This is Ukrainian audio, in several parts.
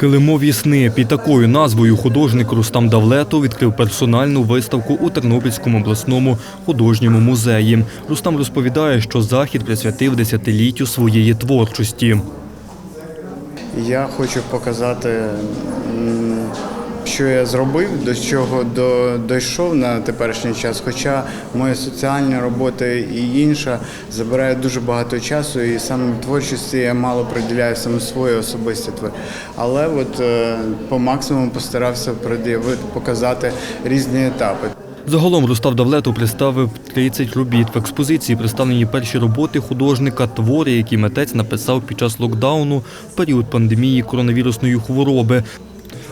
Килимові сни під такою назвою художник Рустам Давлето відкрив персональну виставку у Тернопільському обласному художньому музеї. Рустам розповідає, що захід присвятив десятиліттю своєї творчості. Я хочу показати, що я зробив, до чого до, дійшов на теперішній час. Хоча моя соціальна робота і інша забирає дуже багато часу, і саме творчості я мало приділяю саме свої особисті твори. Але от е, по максимуму постарався пред'явити, показати різні етапи. Загалом Рустав Давлетов представив 30 робіт. В експозиції представлені перші роботи художника, твори, які митець написав під час локдауну в період пандемії коронавірусної хвороби,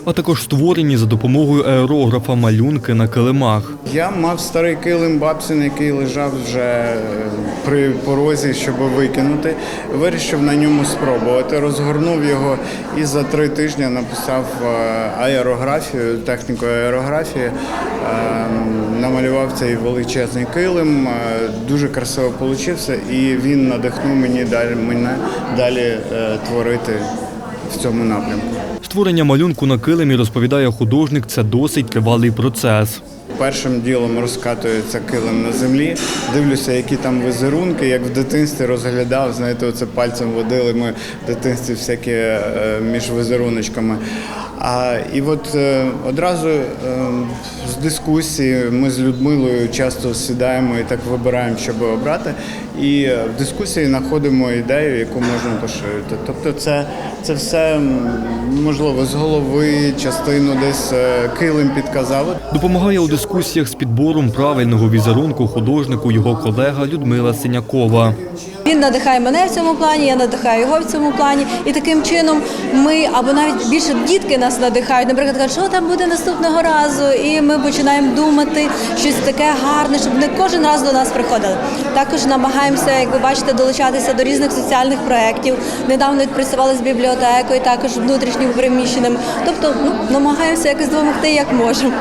а також створені за допомогою аерографа малюнки на килимах. Я мав старий килим бабсин, який лежав вже е, при порозі, щоб викинути. Вирішив на ньому спробувати. Розгорнув його і за три тижні написав е, аерографію, техніку аерографії. Е, Намалював цей величезний килим, е, дуже красиво вийшло, і він надихнув мені далі мене далі творити в цьому напрямку. Створення малюнку на килимі, розповідає художник, це досить тривалий процес. Першим ділом розкатується килим на землі. Дивлюся, які там візерунки, як в дитинстві розглядав. Знаєте, оце пальцем водили ми в дитинстві всякі е, між візеруночками. А і от е, одразу е, з дискусії ми з Людмилою часто сідаємо і так вибираємо, щоб обрати. І в дискусії знаходимо ідею, яку можна поширити. Тобто, це, це все можливо з голови, частину десь е, килим підказали. Допомагає у дискусіях з підбором правильного візерунку художнику його колега Людмила Синякова. Він надихає мене в цьому плані, я надихаю його в цьому плані. І таким чином ми або навіть більше дітки нас надихають. Наприклад, кажуть, що там буде наступного разу, і ми починаємо думати щось таке гарне, щоб не кожен раз до нас приходили. Також намагаємося, як ви бачите, долучатися до різних соціальних проєктів. Недавно відпрацювали з бібліотекою, також внутрішньо переміщеним. Тобто, ну намагаємося якось допомогти, як можемо.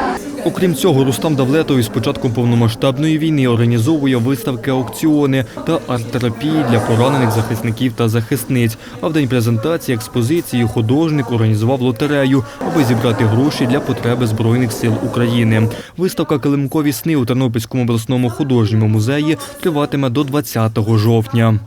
Окрім цього, Рустам Давлетов із початком повномасштабної війни організовує виставки аукціони та арт-терапії для поранених захисників та захисниць. А в день презентації експозиції художник організував лотерею, аби зібрати гроші для потреби Збройних сил України. Виставка Килимкові сни у Тернопільському обласному художньому музеї триватиме до 20 жовтня.